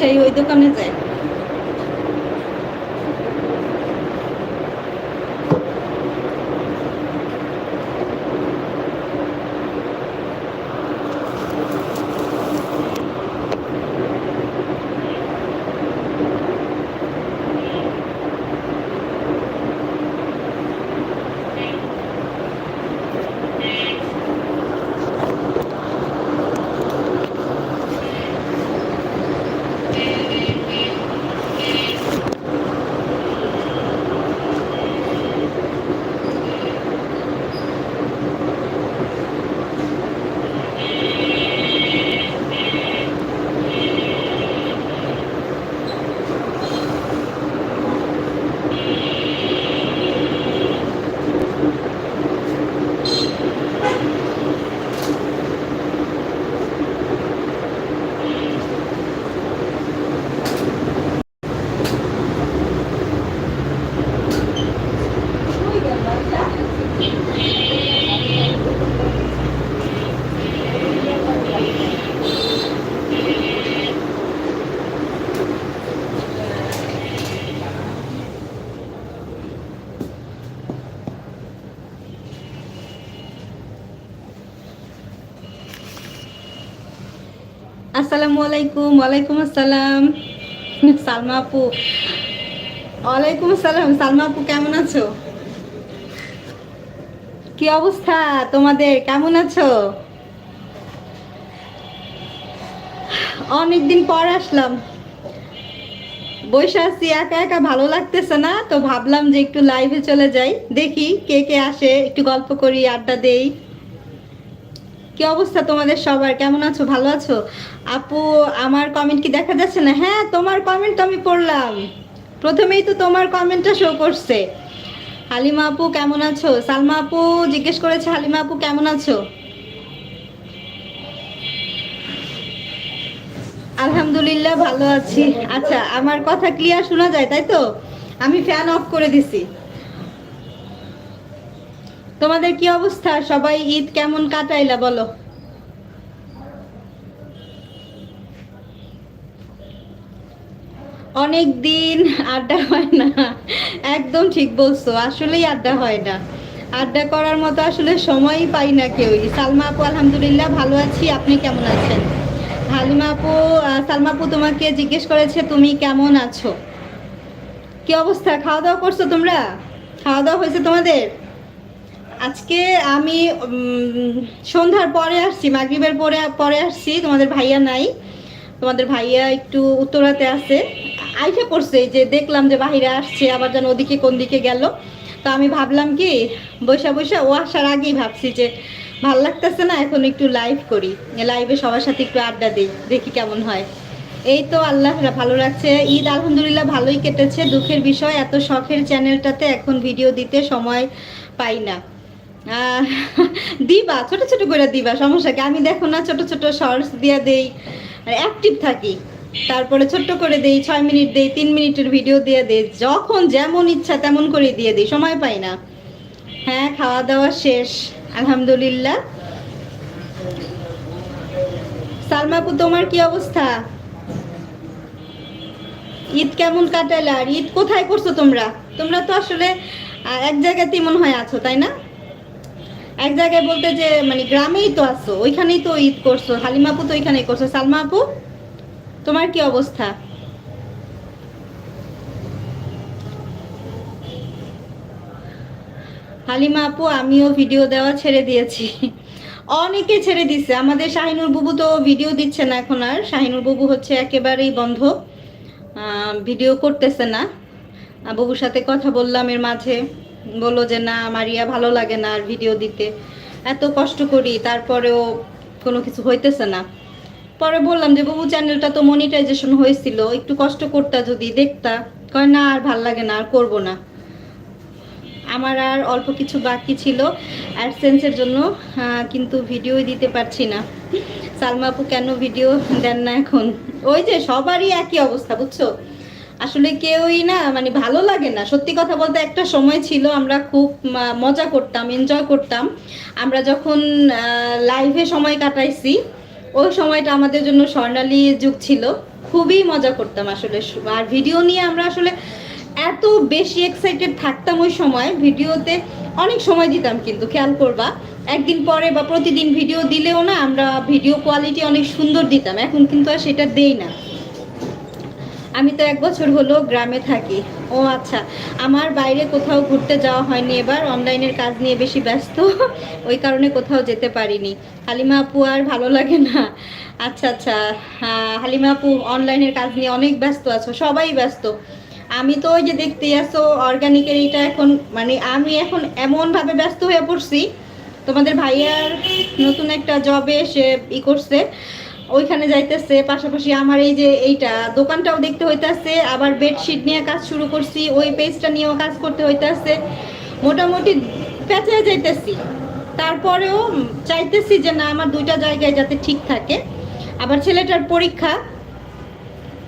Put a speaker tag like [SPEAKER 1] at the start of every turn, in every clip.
[SPEAKER 1] সেই ওই দোকানে যায়। আসসালামু আলাইকুম, ওয়ালাইকুম আসসালাম। সালমা আপু। ওয়ালাইকুম আসসালাম, সালমা আপু, কেমন আছো? কি অবস্থা তোমাদের? কেমন আছো? অনেকদিন পর আসলাম। বসে আছি, একা একা ভালো লাগতেছে না, তো ভাবলাম যে একটু লাইভে চলে যাই। দেখি কে কে আসে, একটু গল্প করি, আড্ডা দেই। কি অবস্থা তোমাদের সবার? কেমন আছো? ভালো আছো? আপু, আমার কমেন্ট কি দেখা যাচ্ছে না? হ্যাঁ তোমার কমেন্ট তো আমি পড়লাম। প্রথমেই তো তোমার কমেন্টটা শো করছে। হালিমা আপু, কেমন আছো? সালমা আপু, জিজ্ঞেস করেছে, হালিমা আপু, কেমন আছো? আলহামদুলিল্লাহ, ভালো আছি। আচ্ছা আমার কথা ক্লিয়ার শোনা যায়, তাই তো? আমি ফ্যান অফ করে দিছি। তোমাদের কি অবস্থা? সবাই ঈদ কেমন কাটাইলা, বলো? অনেক দিন আড্ডা হয় না। একদম ঠিক বলছো, আসলেই আড্ডা হয় না। আড্ডা করার মতো আসলে সময়ই পাই না কেউই। সালমা আপু, আলহামদুলিল্লাহ ভালো আছি। আপনি কেমন আছেন? হালিমা আপু সালমা আপু তোমাকে জিজ্ঞেস করেছে, তুমি কেমন আছো? কি অবস্থা? খাওয়া দাওয়া করছ তোমরা? খাওয়া দাওয়া হয়েছে তোমাদের? আজকে আমি সন্ধ্যার পরে আসছি, মাগরিবের পরে পরে আসছি। তোমাদের ভাইয়া নাই। তোমাদের ভাইয়া একটু উত্তরাতে আছে। আইসা পড়ছে যে দেখলাম যে বাহিরে আসছে, আবার যেন ওদিকে কোন দিকে গেল। তো আমি ভাবলাম কি বৈশা বৈশা ও আসার আগেই ভাবছি যে ভালো লাগতেছে না, এখন একটু লাইভ করি। লাইভে সবার সাথে একটু আড্ডা দিই, দেখি কেমন হয়। এই তো আল্লাহ ভালো রাখছে। ঈদ আলহামদুলিল্লাহ ভালোই কেটেছে, দুঃখের বিষয়। এত শখের চ্যানেলটাতে এখন ভিডিও দিতে সময় পাই না। দিবা, ছোট ছোট করে দিবা, সমস্যা কি? আমি দেখো না, ছোট ছোট শর্টস দিয়ে দেই। অ্যাক্টিভ থাকি। তারপরে ছোট্ট করে দেই, ছয় মিনিট দেই, তিন মিনিটের ভিডিও দিয়ে দেই। যখন যেমন ইচ্ছা তেমন করে দিয়ে দিই, সময় পাই না। হ্যাঁ খাওয়া দাওয়া শেষ, আলহামদুলিল্লাহ। সালমাপু তোমার কি অবস্থা? ঈদ কেমন কাটালে? আর ঈদ কোথায় করছ তোমরা? তোমরা তো আসলে এক জায়গাতেই মনে হয় আছো, তাই না? এক জায়গায় বলতে যে মানে গ্রামেই তো আছো, ওইখানেই তো ঈদ করছ, হালিমা আপু তো ওইখানেই করছ। সালমা আপু, তোমার কি অবস্থা? হালিমা আপু, আমিও ভিডিও দেওয়া ছেড়ে দিয়েছি। অনেকে ছেড়ে দিছে। আমাদের শাহিনুর বুবু তো ভিডিও দিচ্ছে না এখন আর। শাহিনুর বুবু হচ্ছে একেবারেই বন্ধ। ভিডিও করতেছে না। বুবুর সাথে কথা বললাম এর মাঝে। বলল যে, না মারিয়া ভালো লাগে না আর ভিডিও দিতে। এত কষ্ট করি, তারপরেও কোনো কিছু হইতেছে না। পরে বললাম যে, বাবু চ্যানেলটা তো মনিটাইজেশন হয়েছিল, একটু কষ্ট করতা যদি দেখতা। কয়, না, আর ভালো লাগে না, আর করব না। আমার আর অল্প কিছু বাকি ছিল অ্যাডসেন্সের জন্য কিন্তু ভিডিওই দিতে পারছি না। সালমা আপু কেন ভিডিও দেন না এখন? ওই যে সবারই একই অবস্থা, বুঝছ? আসলে কেউই না মানে ভালো লাগে না। সত্যি কথা বলতে একটা সময় ছিল, আমরা খুব মজা করতাম এনজয় করতাম। আমরা যখন লাইভে সময় কাটাইছি, ওই সময়টা আমাদের জন্য স্বর্ণালী যুগ ছিল। খুবই মজা করতাম আসলে। আর ভিডিও নিয়ে আমরা আসলে এত বেশি এক্সাইটেড থাকতাম ওই সময়। ভিডিওতে অনেক সময় দিতাম কিন্তু, খেয়াল করবা। একদিন পরে বা প্রতিদিন ভিডিও দিলেও না, আমরা ভিডিও কোয়ালিটি অনেক সুন্দর দিতাম। এখন কিন্তু আর সেটা দেই না। আমি তো এক বছর হলো গ্রামে থাকি। ও আচ্ছা আমার বাইরে কোথাও ঘুরতে যাওয়া হয়নি এবার, অনলাইনের কাজ নিয়ে বেশি ব্যস্ত, ওই কারণে কোথাও যেতে পারিনি। হালিমা আপু আর ভালো লাগে না। আচ্ছা আচ্ছা হালিমা আপু, অনলাইনের কাজ নিয়ে অনেক ব্যস্ত আছো, সবাই ব্যস্ত। আমি তো ওই যে দেখতে আসো অর্গানিকের এটা এখন মানে আমি এখন এমনভাবে ব্যস্ত হয়ে পড়ছি, তোমাদের ভাইয়ার নতুন একটা জবে সে ই করছে। ওইখানে যাইতেছে, পাশাপাশি আমার এই যে এইটা, দোকানটাও দেখতে হইতাছে, আবার বেডশিট নিয়ে কাজ শুরু করছি, ওই পেজটা নিয়েও কাজ করতে হইতাছে, মোটামুটি পেঁচে যাইতেছি। তারপরেও চাইতেছি যে না, আমার দুইটা জায়গায় যাতে ঠিক থাকে। আবার ছেলেটার পরীক্ষা,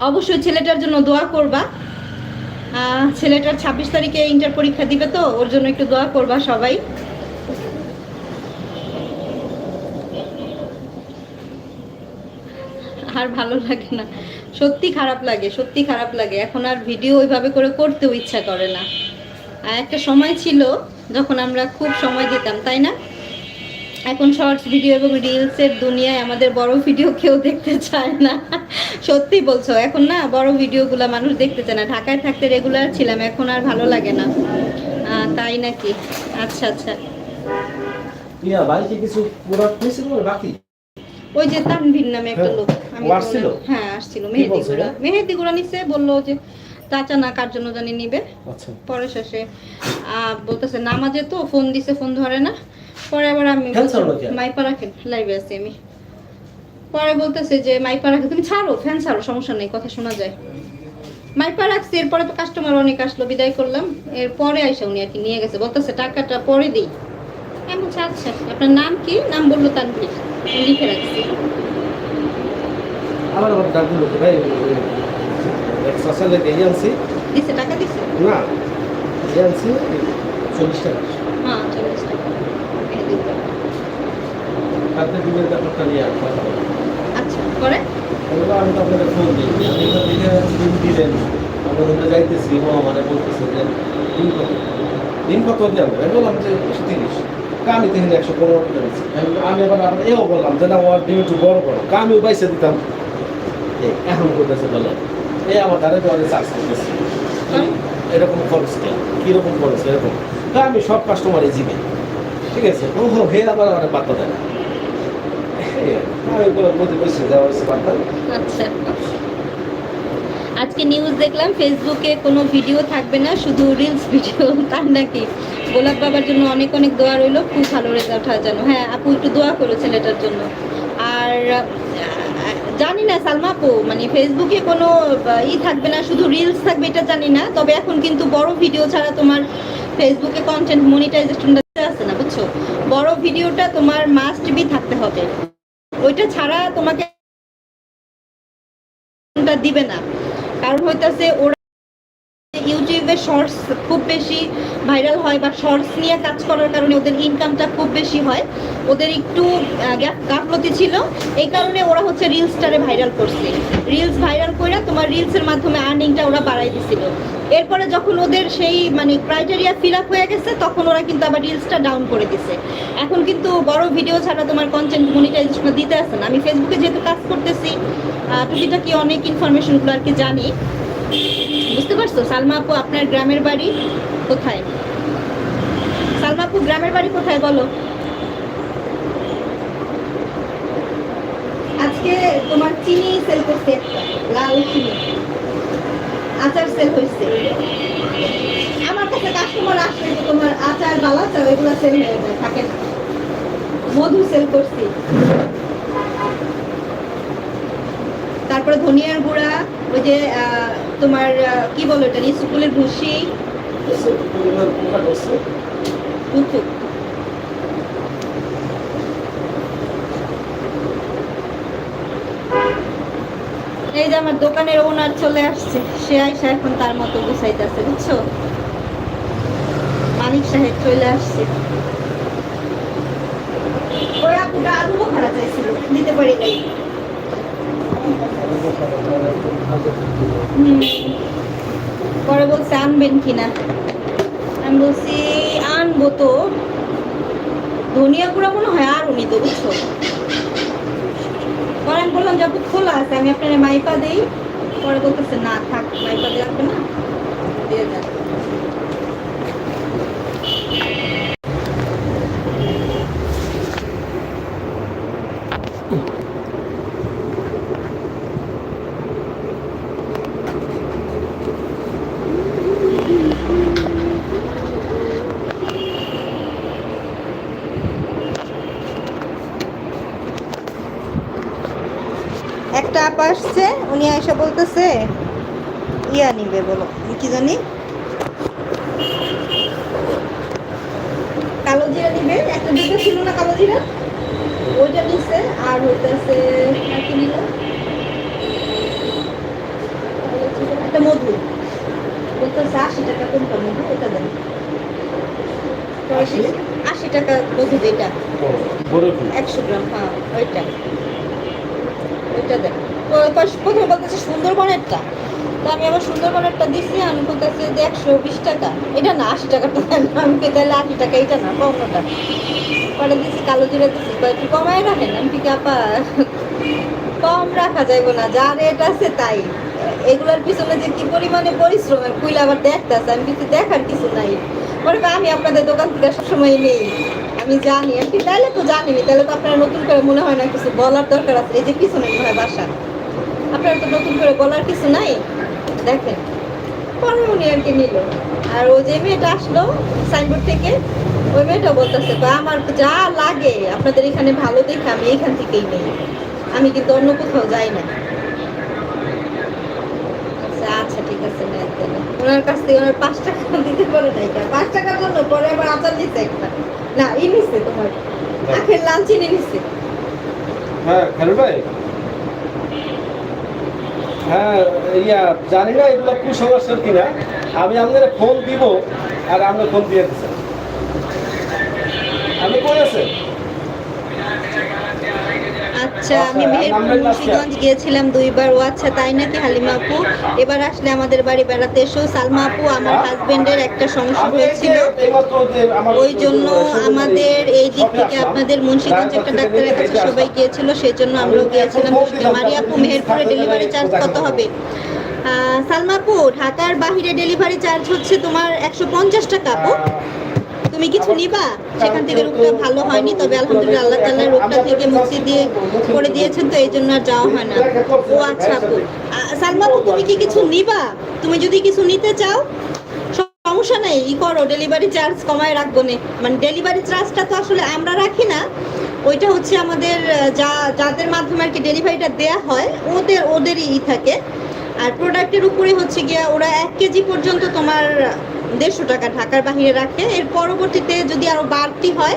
[SPEAKER 1] অবশ্যই ছেলেটার জন্য দোয়া করবা। ছেলেটার ছাব্বিশ তারিখে ইন্টার পরীক্ষা দিবে তো, ওর জন্য একটু দোয়া করবা সবাই। আর ভালো লাগে না। সত্যি খারাপ লাগে, সত্যি খারাপ লাগে। এখন আর ভিডিও ওইভাবে করে করতেও ইচ্ছা করে না। আর একটা সময় ছিল যখন আমরা খুব সময় দিতাম, তাই না? এখন শর্টস ভিডিও এবং রিলসের দুনিয়ায় আমাদের বড় ভিডিও কেউ দেখতে চায় না। সত্যি বলছো, এখন না বড় ভিডিওগুলো মানুষ দেখতে চায় না। ঢাকায় থাকতে রেগুলার ছিলাম, এখন আর ভালো লাগে না। তাই নাকি? আচ্ছা আচ্ছা।
[SPEAKER 2] কিছু বাকি?
[SPEAKER 1] ওই যে তানভীর নামে একটা
[SPEAKER 2] হ্যাঁ,
[SPEAKER 1] লোক আমি? হ্যাঁ আসছিল মেহেদি গুড়া মেহেদি গুড়া নিছে বলল যে চাচা না কার জন্য জানি নিবে।
[SPEAKER 2] আচ্ছা।
[SPEAKER 1] পরে শেষে বলতেছে নামাজে তো ফোন দিছে ফোন ধরে না। পরে আবার আমি? মাইপা রাখেন লাইভে আছি আমি। পরে বলতেছে যে মাইপা রাখে তুমি ছাড়ো ফ্যান ছাড়ো সমস্যা নেই কথা শোনা যায়। মাইপা রাখছি এরপরে তো কাস্টমার অনেক আসলো বিদায় করলাম। এরপরে আইসা উনি আর কি নিয়ে গেছে। বলতেছে টাকাটা পরে দিই। আমি বলছি আচ্ছা আপনার নাম কি? নাম বলল তানভীর। লিখে রাখছি
[SPEAKER 2] আমার আবার ডাক দিল ভাই লেগে এই আনছি।
[SPEAKER 1] দিছে টাকা দিছে?
[SPEAKER 2] না এই আনছি চল্লিশ টাকা।
[SPEAKER 1] হ্যাঁ চল্লিশ টাকা।
[SPEAKER 2] তাতে দিবেন ব্যাপারটা নিয়ে আর কথা।
[SPEAKER 1] আচ্ছা পরে?
[SPEAKER 2] আমি তো আপনাকে ফোন দিই। আপনি তো দিকে দিন দিলেন। আমরা ওখানে যাইতেছি ও মানে বলতেছে যে দিন কত? দিন কত দিয়ে আনব আমি বললাম যে তিরিশ। আমি তো একশো পনেরো টাকা দিচ্ছি। আমি- আবার আবার এও বললাম যে না ওর ডিম একটু বড় বড়। আমিও বাইসে দিতাম। এখন করতেছে বলে এই আমার ধারে দেওয়ারে চার্জ করতেছে।
[SPEAKER 1] হুম।
[SPEAKER 2] এরকম খরচ কে? কীরকম খরচ এরকম? তা আমি সব কাস্টমারে জিগে। ঠিক আছে? ও হো হে আবার আমার পাত্তা দেয় না। আমি বসে যাওয়া হচ্ছে পাত্তা
[SPEAKER 1] আচ্ছা। আজকে নিউজ দেখলাম ফেসবুকে কোনো ভিডিও থাকবে না শুধু রিলস ভিডিও তার নাকি? গোলাপ বাবার জন্য অনেক অনেক দোয়া রইল। খুব ভালো রেজাল্ট হয় যেন। হ্যাঁ আপু একটু দোয়া করো ছেলেটার জন্য। আর জানি না সালমা আপু মানে ফেসবুকে কোনো ই থাকবে না, শুধু রিলস থাকবে এটা জানি না। তবে এখন কিন্তু বড় ভিডিও ছাড়া তোমার ফেসবুকে কন্টেন্ট মনিটাইজেশনটা আছে না, বুঝছ? বড় ভিডিওটা তোমার মাস্ট বি থাকতে হবে। ওইটা ছাড়া তোমাকে দিবে না। কারণ হইতাছে ওরা ইউটিউবে শর্টস খুব বেশি ভাইরাল হয় বা শর্টস নিয়ে কাজ করার কারণে ওদের ইনকামটা খুব বেশি হয়, ওদের একটু গাফলতি ছিল। এই কারণে ওরা হচ্ছে রিলসটারে ভাইরাল করছে। রিলস ভাইরাল করে তোমার রিলসের মাধ্যমে আর্নিংটা ওরা বাড়াই দিছিল। এরপরে যখন ওদের সেই মানে ক্রাইটেরিয়া ফিল আপ হয়ে গেছে, তখন ওরা কিন্তু আবার রিলসটা ডাউন করে দিছে। এখন কিন্তু বড় ভিডিও ছাড়া তোমার কন্টেন্ট মনিটাইজেশন দিতে আসে না। আমি ফেসবুকে যেহেতু কাজ করতেছি টুকিটাকি অনেক ইনফরমেশনগুলো আর কি জানি। বুঝতে পারছ? সালমা আপু, আপনার গ্রামের বাড়ি কোথায়? সালমা আপু, গ্রামের বাড়ি কোথায় বলো? আজকে তোমার চিনি সেল করছে লাল চিনি। আচার সেল হয়েছে। আমার কাছে কাস্টমার আসলে তোমার আচার, বালা চাও এগুলো সেল হয়ে থাকে না। মধু সেল করছি। তারপরে ধনিয়ার গুঁড়া, ওই যে তোমার কি বলো এটা
[SPEAKER 2] ধরছে।
[SPEAKER 1] টুকু এই যে আমার দোকানের ওনার চলে আসছে, সে আইসা এখন তার মতো গুছাইতেছে, বুঝছ মালিক সাহেব চলে আসছে ওই আপুটা আলু বোখারা চাইছিল, দিতে পারি নাই। পরে বলছে, আনবেন কিনা? আমি বলছি, আনব তো। ধনিয়া গুঁড়া মনে হয় আর উনি তো বুঝছ? পরে আমি বললাম যত খোলা আছে, আমি আপনার মাইপা দেই। পরে বলতেছে, না, থাক, মাইপা রাখবে না। দিয়ে দেন একটা আপা আসছে উনি এসে বলতেছে ইয়া নিবে বলো কি জানি? কালো জিরা নিবে একটা দুটো ছিল না কালো জিরা? ওইটা নিচ্ছে আর হইতেছে আর কি নিল? একটা মধু। বলতেছে আশি টাকা কোনটা মধু ওটা দেন। আশি? টাকা মধু যেটা। একশো গ্রাম হ্যাঁ ওইটা। ওইটা ও- প্রথমে বলতেছে সুন্দরবনেরটা। তো আমি আবার সুন্দরবনেরটা দিছি, আমি বলতেছে যে একশো বিশ টাকা। এটা না, আশি টাকাটা দেন আমি তাহলে আশি টাকা, এটা না কমটা পরে দিছি, কালো জিরা দিছি একটু কমায় রাখেন, আমি ঠিক আপা, কম রাখা যাইব না যা রেট আছে তাই। এগুলোর পিছনে যে কি পরিমাণে পরিশ্রমের কুইল আবার দেখতেছে, আমি কিছু দেখার কিছু নাই। পরে আমি আপনাদের দোকান থেকে সবসময় নেই, আমি জানি। আপনি তাহলে তো জানেনি তাহলে তো আপনার নতুন করে মনে হয় না কিছু বলার দরকার আছে। এই যে পিছনে মনে হয় বাসা। আপনার তো নতুন করে বলার কিছু নাই? দেখেন পরে উনি আর কি নিল। আর ও যে মেয়েটা আসলো সাইনবোর্ড থেকে ওই মেয়েটা বলতেছে "বা আমার যা লাগে আপনাদের এখানে ভালো দেখে আমি এখান থেকেই নেই। আমি কিন্তু অন্য কোথাও যাই না। আচ্ছা, আচ্ছা ঠিক আছে। ওনার কাছ থেকে ওনার পাঁচ টাকা দিতে পারে নাই পাঁচ টাকার জন্য পরে আবার আচার নিচ্ছে একটা। না ই নিচ্ছে তোমার। আখের লাল চিনি নিচ্ছে
[SPEAKER 2] হ্যাঁ ভাই। হ্যাঁ ইয়া, জানি না, এগুলো কুসংস্কার কিনা। আমি আপনার ফোন দিব, আর আমরা ফোন দিয়ে দিচ্ছেন আমি কই আছেন?
[SPEAKER 1] আচ্ছা আমি মেহেরপুর মুন্সিগঞ্জ গিয়েছিলাম দুইবার। ও আচ্ছা তাই নাকি, হালিমা আপু? এবার আসলে আমাদের বাড়ি বেড়াতে এসো। সালমা আপু আমার হাজবেন্ডের একটা সমস্যা হয়েছিল। ওই জন্য আমাদের এই দিক থেকে আপনাদের মুন্সিগঞ্জে একটা ডাক্তারের কাছে সবাই গিয়েছিল সেই জন্য আমরাও গিয়েছিলাম। মারিয়া আপু, মেহেরপুরে ডেলিভারি চার্জ কত হবে? সালমা আপু, ঢাকার বাহিরে ডেলিভারি চার্জ হচ্ছে তোমার একশো পঞ্চাশ টাকা। আপু তুমি কিছু নিবা? সেখান থেকে রোগটা ভালো হয়নি, তবে আলহামদুলিল্লাহ আল্লাহ তাআলা রোগটা থেকে মুক্তি দিয়ে করে দিয়েছেন, তো এই জন্য আর যাওয়া হয় না। ও আচ্ছা আপু। সালমা তুমি কি কিছু নিবা? তুমি যদি কিছু নিতে চাও, সমস্যা নেই, ই করো ডেলিভারি চার্জ কমায় রাখব নে। মানে ডেলিভারি চার্জটা তো আসলে আমরা রাখি না। ওইটা হচ্ছে আমাদের যা, যাদের মাধ্যমে আর কি ডেলিভারিটা দেয়া হয়, ওদের, ওদেরই ই থাকে। আর প্রোডাক্টের উপরে হচ্ছে গিয়া ওরা এক কেজি পর্যন্ত তোমার দেড়শো টাকা ঢাকার বাহিরে রাখে। এর পরবর্তীতে যদি আরও বাড়তি হয়,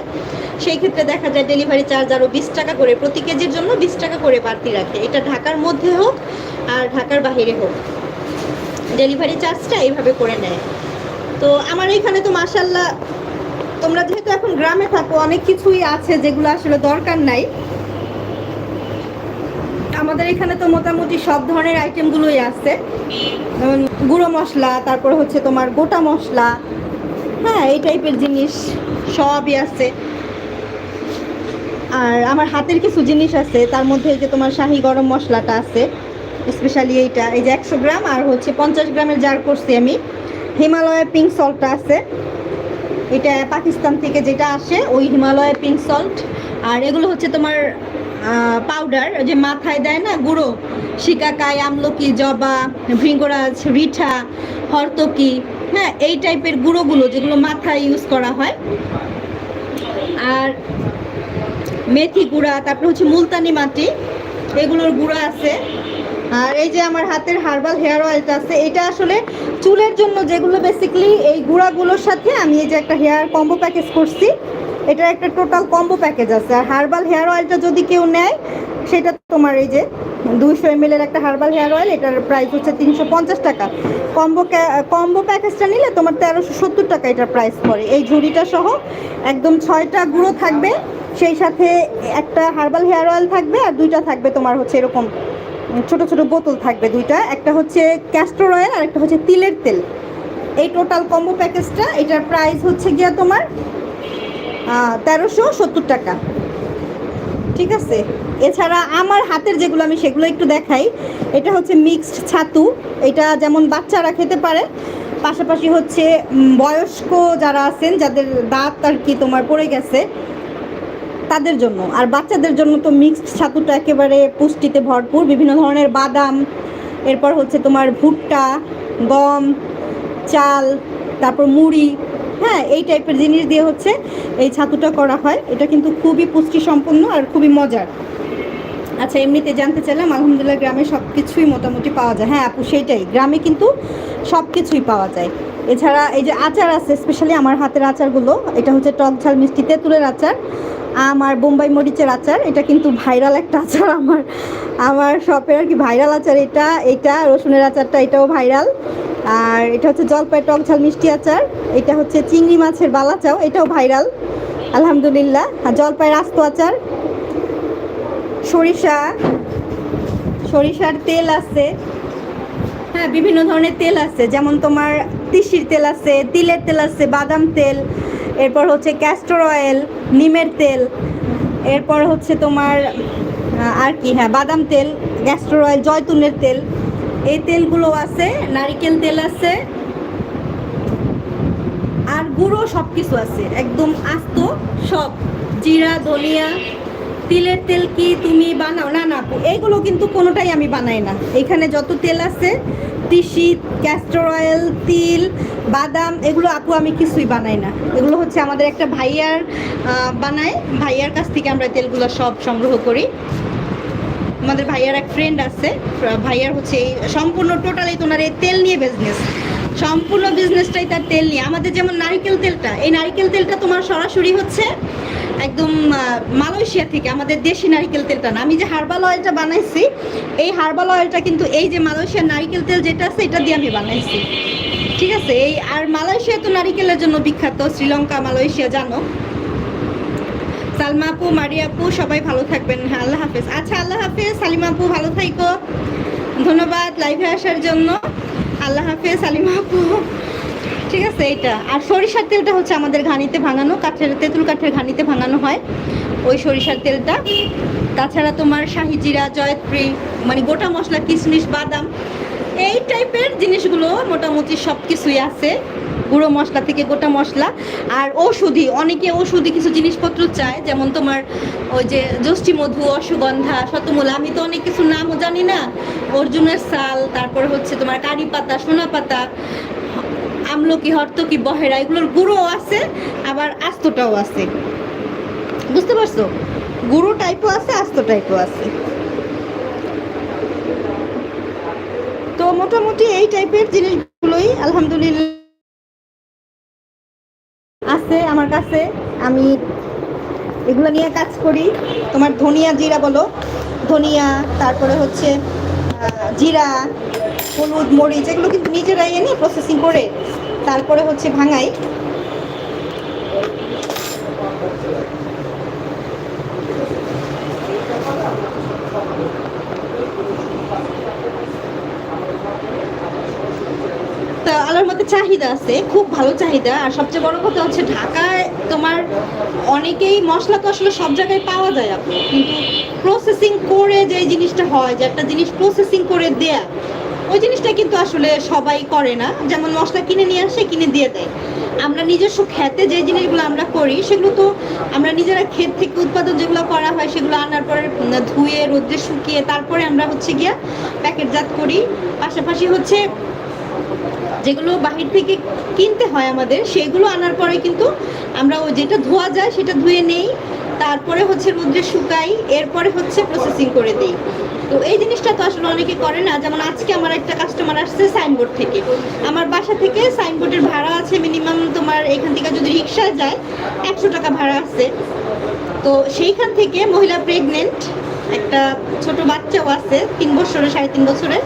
[SPEAKER 1] সেই ক্ষেত্রে দেখা যায় ডেলিভারি চার্জ আরও বিশ টাকা করে প্রতি কেজির জন্য বিশ টাকা করে বাড়তি রাখে। এটা ঢাকার মধ্যে হোক আর ঢাকার বাহিরে হোক। ডেলিভারি চার্জটা এইভাবে করে নেয়। তো আমার এখানে তো মাসাল্লাহ তোমরা যেহেতু এখন গ্রামে থাকো, অনেক কিছুই আছে যেগুলো আসলে দরকার নাই। আমাদের এখানে তো মোটামুটি সব ধরনের আইটেমগুলোই আছে। গুঁড়ো মশলা, তারপর হচ্ছে তোমার গোটা মশলা হ্যাঁ এই টাইপের জিনিস সবই আছে। আর আমার হাতের কিছু জিনিস আছে, তার মধ্যে এই যে তোমার শাহি গরম মশলাটা আছে স্পেশালি এইটা। এই যে একশো গ্রাম আর হচ্ছে পঞ্চাশ গ্রামের জার করছি আমি। হিমালয়ের পিঙ্ক সল্টটা আছে। এটা পাকিস্তান থেকে যেটা আসে, ওই হিমালয়ের পিঙ্ক সল্ট আর এগুলো হচ্ছে তোমার পাউডার যে মাথায় দেয় না গুঁড়ো, শিকাকাই, আমলকি, জবা, ভৃঙ্গরাজ, রিঠা, হরতকি হ্যাঁ এই টাইপের গুঁড়োগুলো যেগুলো মাথায় ইউজ করা হয়। আর মেথি গুঁড়া, তারপর হচ্ছে মুলতানি মাটি, এগুলোর গুঁড়া আছে। আর এই যে আমার হাতের হার্বাল হেয়ার অয়েলটা আছে, এটা আসলে চুলের জন্য যেগুলো বেসিক্যালি এই গুঁড়াগুলোর সাথে আমি এই যে একটা হেয়ার কম্বো প্যাকেজ করছি এটা একটা টোটাল কম্বো প্যাকেজ আছে। আর হার্বাল হেয়ার অয়েলটা যদি কেউ নেয়, সেটা তোমার এই যে দুইশো এম এর একটা হার্বাল হেয়ার অয়েল, এটার প্রাইস হচ্ছে তিনশো পঞ্চাশ টাকা। কম্বো কম্বো প্যাকেজটা নিলে তোমার তেরোশো সত্তর টাকা এটার প্রাইস পড়ে। এই ঝুড়িটা সহ একদম ছয়টা গুঁড়ো থাকবে, সেই সাথে একটা হার্বাল হেয়ার অয়েল থাকবে, আর দুইটা থাকবে তোমার হচ্ছে এরকম ছোট ছোট বোতল থাকবে দুইটা। একটা হচ্ছে ক্যাস্টর অয়েল আর একটা হচ্ছে তিলের তেল। এই টোটাল কম্বো প্যাকেজটা, এটার প্রাইস হচ্ছে গিয়া তোমার তেরোশো সত্তর টাকা। ঠিক আছে? এছাড়া আমার হাতের যেগুলো, আমি সেগুলো একটু দেখাই। এটা হচ্ছে মিক্সড ছাতু। এটা যেমন বাচ্চারা খেতে পারে, পাশাপাশি হচ্ছে বয়স্ক যারা আছেন, যাদের দাঁত আর কি তোমার পড়ে গেছে, তাদের জন্য। আর বাচ্চাদের জন্য তো মিক্সড ছাতুটা একেবারে পুষ্টিতে ভরপুর। বিভিন্ন ধরনের বাদাম, এরপর হচ্ছে তোমার ভুট্টা, গম, চাল, তারপর মুড়ি হ্যাঁ এই টাইপের জিনিস দিয়ে হচ্ছে এই ছাতুটা করা হয়। এটা কিন্তু খুবই পুষ্টি সম্পন্ন আর খুবই মজার। আচ্ছা এমনিতে জানতে চাইলাম, আলহামদুলিল্লাহ গ্রামে সব কিছুই মোটামুটি পাওয়া যায়। হ্যাঁ আপু, সেইটাই। গ্রামে কিন্তু সব কিছুই পাওয়া যায়। এছাড়া এই যে আচার আছে স্পেশালি আমার হাতের আচারগুলো, এটা হচ্ছে টক ঝাল মিষ্টি, তেঁতুলের আচার আমার বোম্বাই মরিচের আচার। এটা কিন্তু ভাইরাল একটা আচার আমার আমার শপের আর কি ভাইরাল আচার। এটা এটা, রসুনের আচারটা, এটাও ভাইরাল। আর এটা হচ্ছে জলপাই টক ঝাল মিষ্টি আচার, এটা হচ্ছে চিংড়ি মাছের বালাচাও, এটাও ভাইরাল, আলহামদুলিল্লাহ। আর জলপাই আস্ত আচার, সরিষা, সরিষার তেল আছে। হ্যাঁ বিভিন্ন ধরনের তেল আছে, যেমন তোমার তিসির তেল আছে, তিলের তেল আছে, বাদাম তেল, এরপর হচ্ছে ক্যাস্টর অয়েল নিমের তেল, এরপর হচ্ছে তোমার আর কি হ্যাঁ বাদাম তেল ক্যাস্টর অয়েল জয়তুনের তেল। এই তেলগুলো আছে, নারিকেল তেল আছে, আর গুঁড়ো সব কিছু আছে, একদম আস্ত সব। জিরা, ধনিয়া, তিলের তেল কি তুমি বানাও? না না এইগুলো কিন্তু কোনোটাই আমি বানাই না। এখানে যত তেল আছে, তিসি ক্যাস্টর অয়েল তিল, বাদাম, এগুলো আপু আমি কিছুই বানাই না। এগুলো হচ্ছে আমাদের একটা ভাইয়ার বানায়। ভাইয়ার কাছ থেকে আমরা তেলগুলো সব সংগ্রহ করি। আমাদের ভাইয়ার এক ফ্রেন্ড আছে। ভাইয়ার হচ্ছে এই সম্পূর্ণ টোটালি তোমার এই তেল নিয়ে বিজনেস সম্পূর্ণ বিজনেসটাই তার তেল নিয়ে। আমাদের যেমন নারিকেল তেলটা, এই নারিকেল তেলটা তোমার সরাসরি হচ্ছে একদম মালয়েশিয়া থেকে, আমাদের দেশি নারিকেল তেলটা না। আমি যে হার্বাল অয়েলটা বানাইছি, এই হার্বাল অয়েলটা কিন্তু এই যে মালয়েশিয়ার নারিকেল তেল যেটা আছে, এটা দিয়ে আমি বানাইছি। ঠিক আছে? এই, আর মালয়েশিয়া তো নারিকেলের জন্য বিখ্যাত, শ্রীলঙ্কা, মালয়েশিয়া, জানো? সালমা আপু, মারিয়া আপু, সবাই ভালো থাকবেন। হ্যাঁ আল্লাহ হাফেজ। আচ্ছা আল্লাহ হাফেজ। সালিমা আপু, ভালো থাইকো। ধন্যবাদ লাইভে আসার জন্য। আল্লাহ হাফেজ, সালিমা আপু। ঠিক আছে, এইটা। আর সরিষার তেলটা হচ্ছে আমাদের ঘানিতে ভাঙানো। কাঠের, তেঁতুল কাঠের ঘানিতে ভাঙানো হয় ওই সরিষার তেলটা। তাছাড়া তোমার শাহি জিরা, জয়ত্রী মানে গোটা মশলা, কিশমিশ, বাদাম, এই টাইপের জিনিসগুলো মোটামুটি সব কিছুই আছে। গুঁড়ো মশলা থেকে গোটা মশলা আর ঔষধি, অনেকে ঔষধি কিছু জিনিসপত্র চায়, যেমন তোমার ওই যে জ্যোষ্ঠী মধু, অশ্বগন্ধা, শতমূলা, আমি তো অনেক কিছু নামও জানি না। অর্জুনের সাল তারপরে হচ্ছে তোমার কারি পাতা, সোনা পাতা, আমলকি, হর্তকি, বহেরা, এগুলোর গুঁড়ো আছে, আবার আস্তটাও আছে। বুঝতে পারছ? গুঁড়ো টাইপও আছে, আস্ত টাইপও আছে। তো মোটামুটি এই টাইপের জিনিসগুলোই আলহামদুলিল্লাহ আছে আমার কাছে, আমি এগুলো নিয়ে কাজ করি। তোমার ধনিয়া জিরা বলো। ধনিয়া, তারপরে হচ্ছে জিরা, হলুদ, মরিচ, এগুলো কিন্তু নিজেরাই এনে প্রসেসিং করে, তারপরে হচ্ছে ভাঙাই। তা আল্লাহর মধ্যে চাহিদা আছে, খুব ভালো চাহিদা। আর সবচেয়ে বড় কথা হচ্ছে ঢাকায় তোমার অনেকেই মশলা তো আসলে সব জায়গায় পাওয়া যায় আপু। কিন্তু প্রসেসিং করে যে জিনিসটা হয়, যে একটা জিনিস প্রসেসিং করে দেয়া, ওই জিনিসটা কিন্তু আসলে সবাই করে না। যেমন মশলা কিনে নিয়ে আসে, কিনে দিয়ে দেয়। আমরা নিজস্ব খেতে যে জিনিসগুলো আমরা করি, সেগুলো তো আমরা নিজেরা ক্ষেত থেকে উৎপাদন যেগুলো করা হয়, সেগুলো আনার পরে ধুয়ে, রোদ্রে শুকিয়ে, তারপরে আমরা হচ্ছে গিয়া প্যাকেটজাত করি। পাশাপাশি হচ্ছে যেগুলো বাহির থেকে কিনতে হয় আমাদের, সেগুলো আনার পরে কিন্তু আমরা ওই যেটা ধোয়া যায় সেটা ধুয়ে নেই। তারপরে হচ্ছে রোদ্রে শুকাই, এরপরে হচ্ছে প্রসেসিং করে দিই। তো এই জিনিসটা তো আসলে অনেকে করে না। যেমন আজকে আমার একটা কাস্টমার আসছে সাইনবোর্ড থেকে। আমার বাসা থেকে সাইনবোর্ডের ভাড়া আছে মিনিমাম তোমার এখান থেকে যদি রিক্সায় যায়, একশো টাকা ভাড়া আছে। তো সেইখান থেকে মহিলা প্রেগনেন্ট একটা ছোট বাচ্চাও আছে, তিন বছরের, সাড়ে তিন বছরের।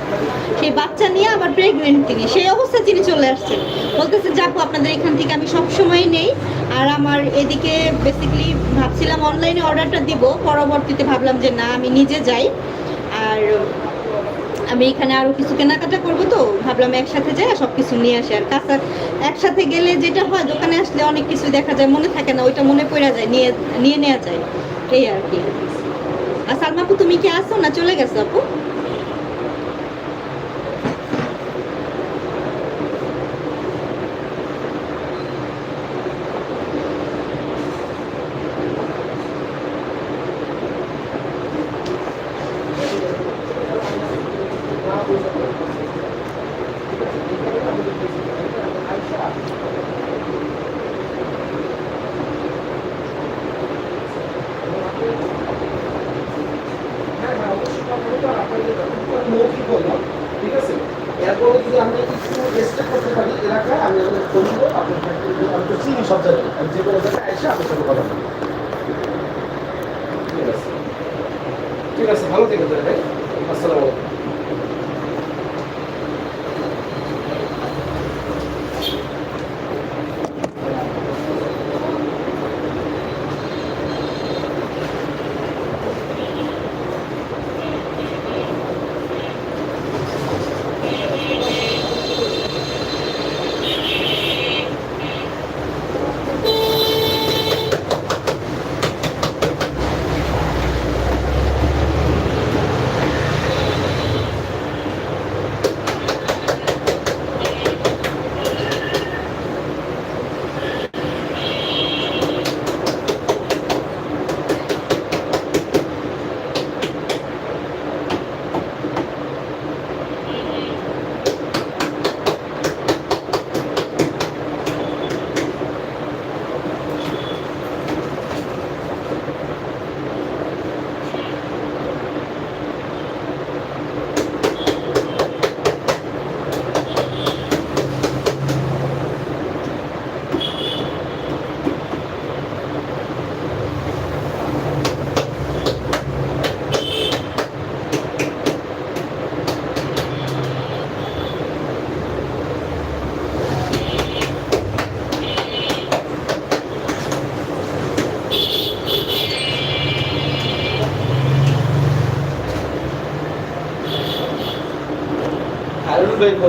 [SPEAKER 1] সেই বাচ্চা নিয়ে আবার প্রেগনেন্ট তিনি। সেই অবস্থায় তিনি চলে আসছেন। বলতেছে, যাকো, আপনাদের এখান থেকে আমি সবসময় নেই। আর আমার এদিকে বেসিক্যালি ভাবছিলাম অনলাইনে অর্ডারটা দিব। পরবর্তীতে ভাবলাম যে, না, আমি নিজে যাই। আর
[SPEAKER 2] আমি এখানে আরও কিছু কেনাকাটা করব তো। ভাবলাম একসাথে যাই সব কিছু নিয়ে আসে। আর কাঁচা, একসাথে গেলে যেটা হয়, দোকানে আসলে অনেক কিছু দেখা যায়, মনে থাকে না, ওইটা মনে পড়া যায়, নিয়ে নিয়ে নেওয়া যায়। এই আর কি। সালমা আপু তুমি কি আসো না চলে গেছো আপু?
[SPEAKER 1] ven